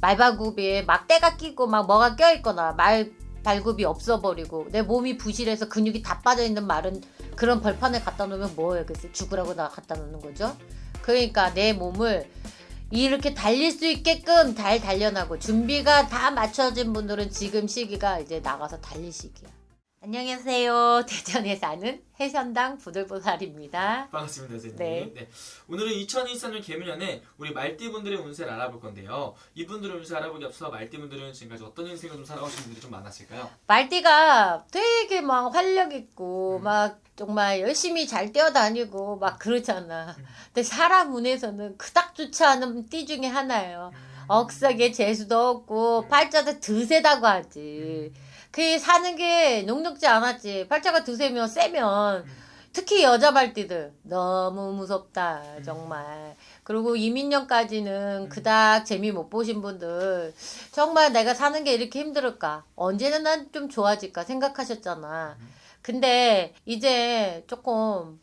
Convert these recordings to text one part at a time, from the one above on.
말발굽에 막 때가 끼고 막 뭐가 껴있거나 말 발굽이 없어버리고 내 몸이 부실해서 근육이 다 빠져있는 말은 그런 벌판에 갖다 놓으면 뭐예요? 글쎄 죽으라고 나 갖다 놓는 거죠? 그러니까 내 몸을 이렇게 달릴 수 있게끔 잘 단련하고 준비가 다 맞춰진 분들은 지금 시기가 이제 나가서 달릴 시기야 안녕하세요 대전에 사는 해선당 부들보살입니다 반갑습니다, 선생님. 네. 네. 오늘은 2023년 개미년에 우리 말띠분들의 운세를 알아볼 건데요. 이분들의 운세 알아보기 앞서 말띠분들은 지금까지 어떤 인생을 좀 살아오신 분들이 좀 많았을까요? 말띠가 되게 막 활력 있고 음. 막 정말 열심히 잘 뛰어다니고 막 그러잖아. 음. 근데 사람 운에서는 그닥 좋지 않은 띠 중에 하나예요. 억삭에 재수도 없고 음. 팔자도 드세다고 하지. 그 사는 게 녹록지 않았지. 팔자가 드세면 세면 음. 특히 여자 발띠들 너무 무섭다 음. 정말. 그리고 이민년까지는 음. 그닥 재미 못 보신 분들 정말 내가 사는 게 이렇게 힘들을까? 언제는 난 좀 좋아질까 생각하셨잖아. 음. 근데 이제 조금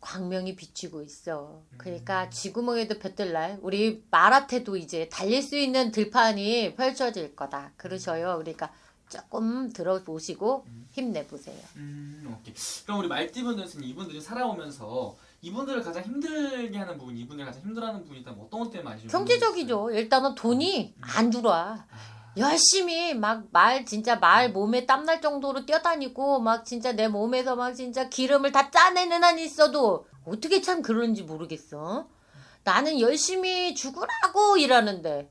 광명이 비치고 있어. 그러니까 음. 쥐구멍에도 볕들날 우리 말한테도 이제 달릴 수 있는 들판이 펼쳐질 거다. 그러셔요. 그러니까 조금 들어보시고 음. 힘내보세요. 음, 오케이. 그럼 우리 말띠분들은 이분들이 살아오면서 이분들을 가장 힘들게 하는 부분, 이분들이 가장 힘들어하는 부분이 있다면 어떤 것 때문에 많이 좀 경제적이죠. 일단은 돈이 음. 안 들어와. 아, 열심히 막 말 진짜 말 몸에 땀날 정도로 뛰어다니고 막 진짜 내 몸에서 막 진짜 기름을 다 짜내는 한이 있어도 어떻게 참 그런지 모르겠어. 나는 열심히 죽으라고 일하는데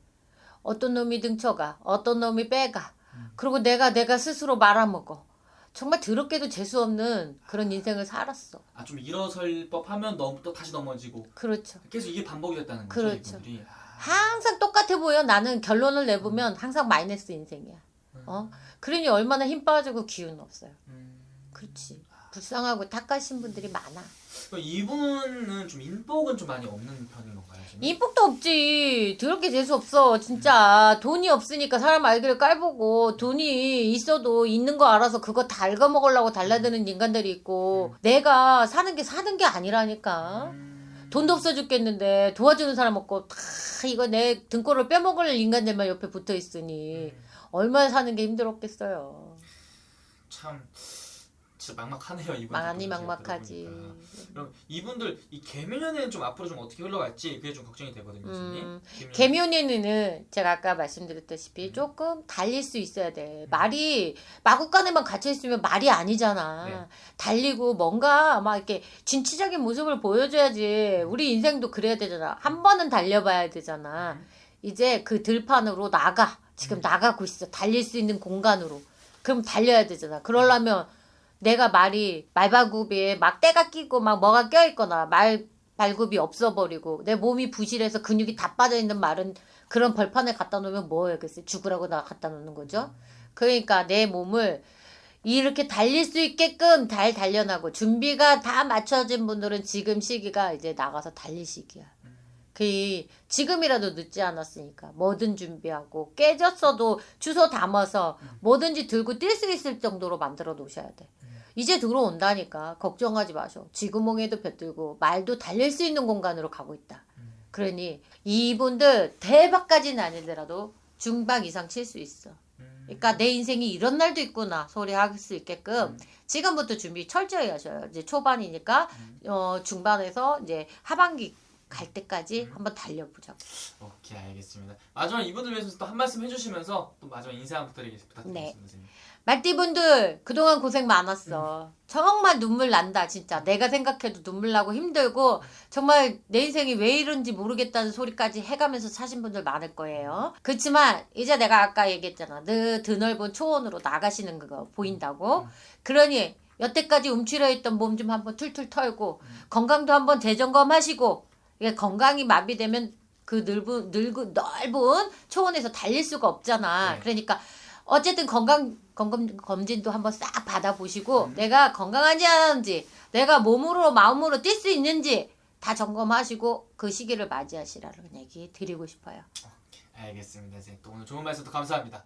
어떤 놈이 등쳐가 어떤 놈이 빼가 음. 그리고 내가 내가 스스로 말아먹어. 정말 더럽게도 재수 없는 그런 인생을 살았어. 아, 좀 일어설 법하면 넘, 또 다시 넘어지고 그렇죠. 계속 이게 반복이 됐다는 거죠, 그렇죠. 이분들이. 아, 항상 똑같아 보여. 나는 결론을 내보면 항상 마이너스 인생이야. 어? 그러니 얼마나 힘 빠지고 기운 없어요. 음. 그렇지. 불쌍하고 탁하신 분들이 많아. 이분은 좀 인복은 좀 많이 없는 편인 건가요? 지금? 인복도 없지. 더럽게 재수 없어. 진짜. 돈이 없으니까 사람 알기를 깔보고 돈이 있어도 있는 거 알아서 그거 다 갉아먹으려고 달라드는 인간들이 있고 내가 사는 게 사는 게 아니라니까. 음. 돈도 없어 죽겠는데 도와주는 사람 없고 다 이거 내 등골을 빼먹을 인간들만 옆에 붙어 있으니 음. 얼마나 사는 게 힘들었겠어요. 참 진짜 막막하네요 이분. 많이 막막하지. 그럼 이분들 이 개묘년에는 좀 앞으로 좀 어떻게 흘러갈지 그게 좀 걱정이 되거든요, 선생님. 음, 개묘년. 개묘년에는 제가 아까 말씀드렸다시피 음. 조금 달릴 수 있어야 돼. 말이 마구간에만 갇혀 있으면 말이 아니잖아. 네. 달리고 뭔가 막 이렇게 진취적인 모습을 보여줘야지. 우리 인생도 그래야 되잖아. 한 번은 달려봐야 되잖아. 음. 이제 그 들판으로 나가. 지금 음. 나가고 있어. 달릴 수 있는 공간으로. 그럼 달려야 되잖아. 그러려면 내가 말이 말발굽에 막 때가 끼고 막 뭐가 껴있거나 말 발굽이 없어버리고 내 몸이 부실해서 근육이 다 빠져있는 말은 그런 벌판에 갖다 놓으면 뭐예요 글쎄? 죽으라고 나 갖다 놓는 거죠? 그러니까 내 몸을 이렇게 달릴 수 있게끔 잘 단련하고 준비가 다 맞춰진 분들은 지금 시기가 이제 나가서 달릴 시기야 그 지금이라도 늦지 않았으니까 뭐든 준비하고 깨졌어도 주소 담아서 뭐든지 들고 뛸 수 있을 정도로 만들어 놓으셔야 돼. 이제 들어온다니까 걱정하지 마셔. 쥐구멍에도 볕들고 말도 달릴 수 있는 공간으로 가고 있다. 그러니 이분들 대박까지는 아니더라도 중박 이상 칠 수 있어. 음. 그러니까 내 인생이 이런 날도 있구나 소리 할수 있게끔 음. 지금부터 준비 철저히 하셔요. 이제 초반이니까 음. 어 중반에서 이제 하반기 갈 때까지 음. 한번 달려보자고. 오케이 알겠습니다. 마지막 이분들 위해서 또 한 말씀 해주시면서 또 마지막 인사 한번 부탁드리- 부탁드리겠습니다, 네. 말띠분들 그동안 고생 많았어. 정말 눈물 난다 진짜. 내가 생각해도 눈물 나고 힘들고 정말 내 인생이 왜 이런지 모르겠다는 소리까지 해가면서 사신 분들 많을 거예요. 그렇지만 이제 내가 아까 얘기했잖아. 늘 드넓은 초원으로 나가시는 그거 보인다고. 그러니 여태까지 움츠려 있던 몸 좀 한번 툴툴 털고 건강도 한번 재점검하시고 이게 건강이 마비되면 그 넓은 넓은 넓은 초원에서 달릴 수가 없잖아. 네. 그러니까 어쨌든 건강 건강 검진도 한번 싹 받아보시고 음. 내가 건강한지 안 하는지 내가 몸으로 마음으로 뛸 수 있는지 다 점검하시고 그 시기를 맞이하시라는 얘기 드리고 싶어요. 알겠습니다, 선생님. 또 오늘 좋은 말씀 또 감사합니다.